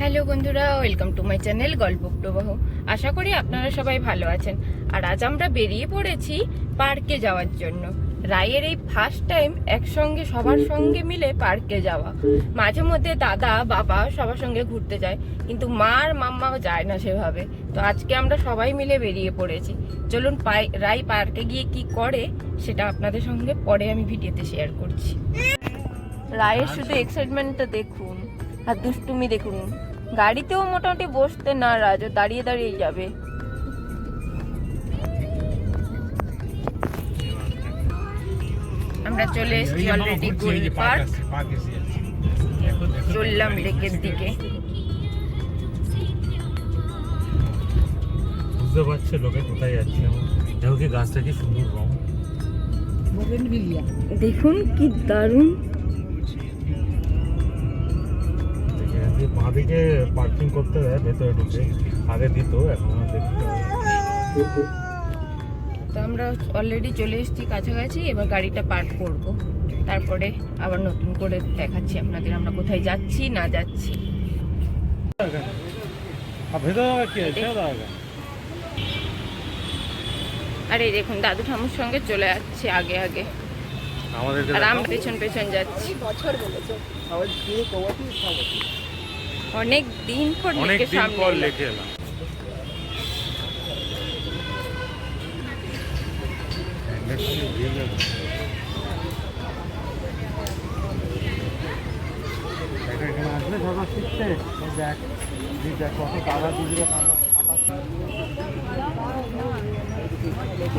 Hello বন্ধুরা, welcome to my channel গল্প প্রবাহ। আশা করি আপনারা সবাই ভালো আছেন। আর আজ আমরা বেরিয়ে পড়েছি পার্কে যাওয়ার জন্য। রায়ের এই ফার্স্ট টাইম একসঙ্গে, সবার সঙ্গে মিলে পার্কে যাওয়া। মাঝে মধ্যে দাদা, বাবা সবার সঙ্গে ঘুরতে যায়, কিন্তু মা আর মাম্মাও যায় না সেভাবে। তো আজকে আমরা সবাই মিলে বেরিয়ে পড়েছি। চলুন রাই পার্কে গিয়ে কি করে, সেটা আপনাদের সঙ্গে পরে আমি ভিডিওতে শেয়ার করছি। রায়ের শুধু এক্সাইটমেন্টটা দেখুন। আর দুষ্টুমি দেখুন। গাড়িতেও মোটামুটি বসতে না রাজ দাঁড়িয়ে দাঁড়িয়ে যাবে। আমরা চলে এসেছি অলরেডি গোল পার্ক চললাম লেকের দিকে। বুঝতে পারছে লোকে কোথায় যাচ্ছে। দেখো কি গাছটা কি সুন্দর রং। দেখুন কি দারুণ এখান দিয়ে বাঁ দিকে পার্কিং করতে দেয় ভেতরে ঢুকে। আগে দিত এখন। তো আমরা অলরেডি চলে এসেছি কাছাকাছি এবার গাড়িটা পার্ক করব। তারপরে আবার নতুন করে দেখাচ্ছি আপনাদের আমরা কোথায় যাচ্ছি না যাচ্ছি। আর দেখুন দাদু ঠামুর সঙ্গে চলে যাচ্ছে আগে আগে। আর আমরা পেছন পেছন যাচ্ছি। অনেক দিন পর অনেক দিন পর। লেকে এলাম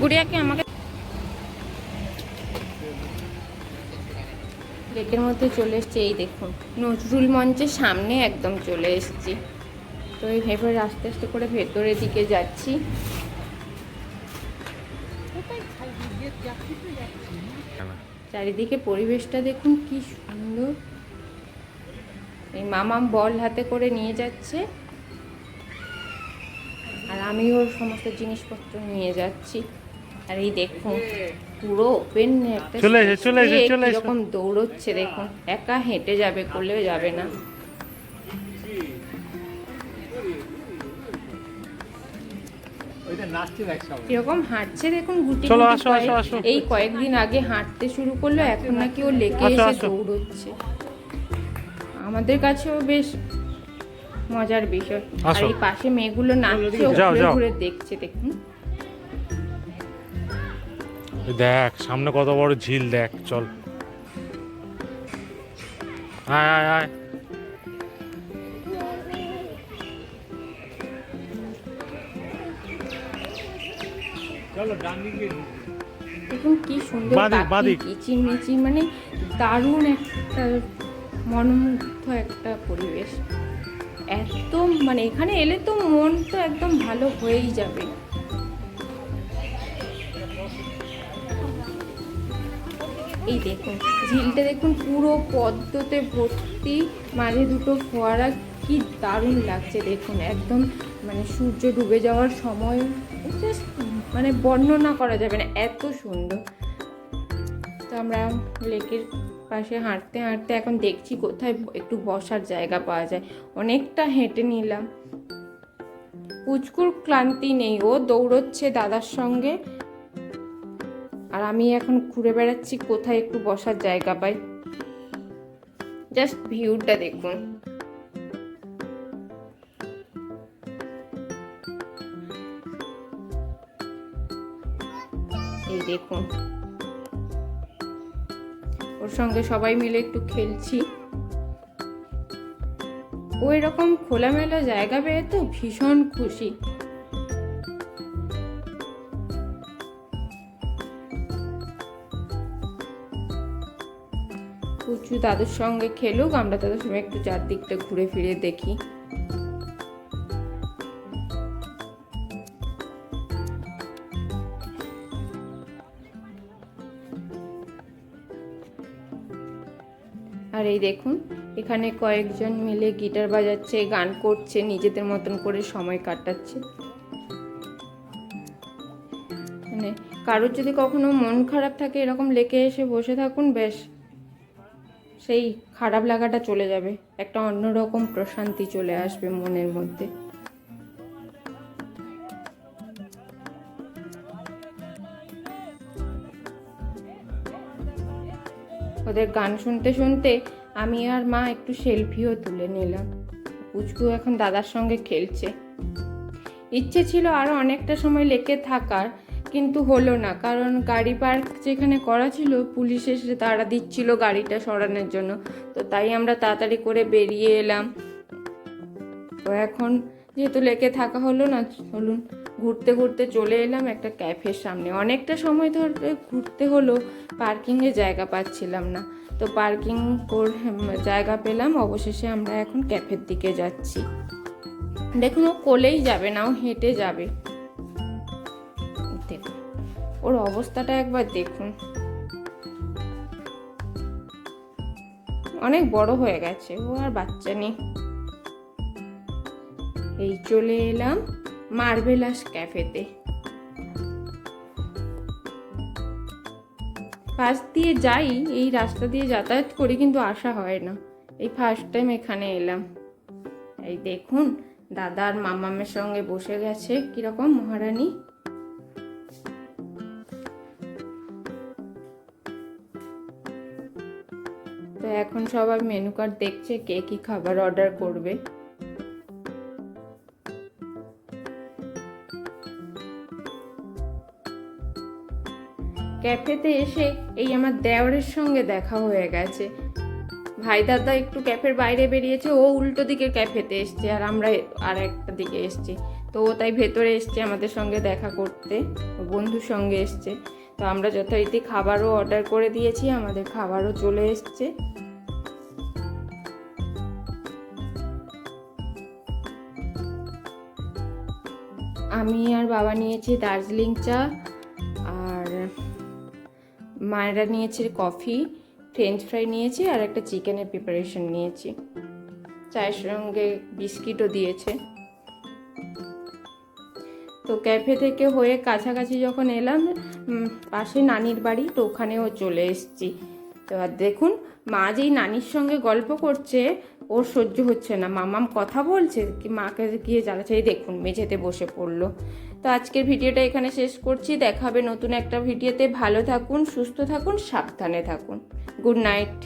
গুড়িয়াকে আমাকে লেকের মধ্যে চলে এসছে, এই দেখুন। নজরুল মঞ্চের সামনে একদম চলে এসেছি। তো এই ভেবে আস্তে আস্তে করে ভেতরের দিকে যাচ্ছি। চারিদিকে পরিবেশটা দেখুন, কি সুন্দর। এই মামাম বল হাতে করে নিয়ে যাচ্ছে। আর আমি ওর সমস্ত জিনিসপত্র নিয়ে যাচ্ছি। আর এই দেখুন পুরো ওপেন একটা চলে এসো, চলে এসো, চলে এসো। কীরকম দৌড়চ্ছে দেখুন একা হেঁটে যাবে করলেও যাবে না। কীরকম হাঁটছে দেখুন গুটি চলো, আসো, আসো, আসো। এই কয়েকদিন আগে হাঁটতে শুরু করল এখন নাকি ও লেকে এসে। দৌড়চ্ছে। আমাদের কাছেও বেশ মজার বিষয়। আর এই পাশে মেয়েগুলো নাচছে ঘুরে ঘুরে দেখছে দেখুন। দেখ সামনে কত বড় ঝিল দেখ চল। আয় আয় আয়। দেখুন কি সুন্দর বাদিক, পাখি মানে দারুণ একটা মনোমুগ্ধ একটা পরিবেশ। এত মানে এখানে এলে তো মন তো একদম ভালো হয়েই যাবে। এই দেখুন, ঝিলটা দেখুন, পুরো পদ্মতে ভর্তি, মাঝে দুটো ফোয়ারা, কি দারুণ লাগছে দেখুন, একদম মানে সূর্য ডুবে যাওয়ার সময় জাস্ট মানে বর্ণনা করা যাবে না, এত সুন্দর। তো আমরা লেকের পাশে হাঁটতে হাঁটতে এখন দেখছি কোথায় একটু বসার জায়গা পাওয়া যায়। অনেকটা হেঁটে নিলাম। পুচকুর ক্লান্তি নেই, ও দৌড়চ্ছে দাদার সঙ্গে। আর আমি এখন ঘুরে বেড়াচ্ছি, কোথায় একটু বসার জায়গা পাই। জাস্ট ভিউটা দেখুন। এই দেখুন। ওর সঙ্গে সবাই মিলে একটু খেলছি। ও এরকম খোলামেলা জায়গা পেয়ে তো ভীষণ খুশি। কুচু দাদুর সঙ্গে খেলুক, আমরা তাদের সঙ্গে একটু চারদিকটা ঘুরে ফিরে দেখি। আর এই দেখুন, এখানে কয়েকজন মিলে গিটার বাজাচ্ছে, গান করছে, নিজেদের মতন করে সময় কাটাচ্ছে। মানে কারোর যদি কখনো মন খারাপ থাকে, এরকম লেকে এসে বসে থাকুন, বেশ। সেই খারাপ লাগাটা চলে যাবে। একটা অন্যরকম প্রশান্তি চলে আসবে মনের মধ্যে। ওদের গান শুনতে শুনতে আমি আর মা একটু সেলফিও তুলে নিলাম। পুচকু এখন দাদার সঙ্গে খেলছে। ইচ্ছে ছিল আরও অনেকটা সময় লেকে থাকার কিন্তু হলো না। কারণ গাড়ি পার্ক যেখানে করা ছিল, পুলিশ এসে তাড়া দিচ্ছিল গাড়িটা সরানোর জন্য। তো তাই আমরা তাড়াতাড়ি করে বেরিয়ে এলাম। তো এখন যেহেতু লেকে থাকা হলো না, চলুন ঘুরতে ঘুরতে চলে এলাম একটা ক্যাফের সামনে। অনেকটা সময় ধরে ঘুরতে হলো, পার্কিংয়ে জায়গা পাচ্ছিলাম না। তো পার্কিং জায়গা পেলাম, অবশেষে আমরা এখন ক্যাফের দিকে যাচ্ছি। দেখুন, ও কোলেই যাবে না, ও হেঁটে যাবে। ওর অবস্থাটা একবার দেখুন। অনেক বড় হয়ে গেছে, ও আর বাচ্চা নেই। এই চলে এলাম মার্বেলাস ক্যাফেতে। পাশ দিয়ে যাই, এই রাস্তা দিয়ে যাতায়াত করি, কিন্তু আসা হয় না। এই ফার্স্ট টাইম এখানে এলাম। এই দেখুন, দাদার মামামের সঙ্গে বসে গেছে, কীরকম মহারানী। এখন সবাই মেনু কার্ড দেখছে কে কি খাবার অর্ডার করবে। ক্যাফেতে এসে এই আমার দেওরের সঙ্গে দেখা হয়ে গেছে। ভাই দাদা একটু ক্যাফের বাইরে বেরিয়েছে, ও উল্টো দিকে ক্যাফেতে এসছে আর আমরা আর একটা দিকে এসছি। তো ও তাই ভেতরে এসছে আমাদের সঙ্গে দেখা করতে বন্ধুর সঙ্গে এসছে। তো আমরা যথারীতি খাবারও অর্ডার করে দিয়েছি, আমাদের খাবারও চলে এসছে। আমি আর বাবা নিয়েছি দার্জিলিং চা আর মায়েরা নিয়েছে কফি ফ্রেঞ্চ ফ্রাই নিয়েছি আর একটা চিকেনের প্রিপারেশন নিয়েছি। চায়ের সঙ্গে বিস্কিটও দিয়েছে। তো ক্যাফে থেকে হয়ে কাছাকাছি যখন এলাম পাশে নানির বাড়ি, তো ওখানেও চলে এসেছি। তো আর দেখুন মা যেই নানির সঙ্গে গল্প করছে, ওর সহ্য হচ্ছে না। মামাম কথা বলছে, কি মাকে গিয়ে জানাচ্ছে এই দেখুন, মেঝেতে বসে পড়ল। তো আজকের ভিডিওটা এখানে শেষ করছি। দেখাবে নতুন একটা ভিডিওতে। ভালো থাকুন, সুস্থ থাকুন, সাবধানে থাকুন। Good night.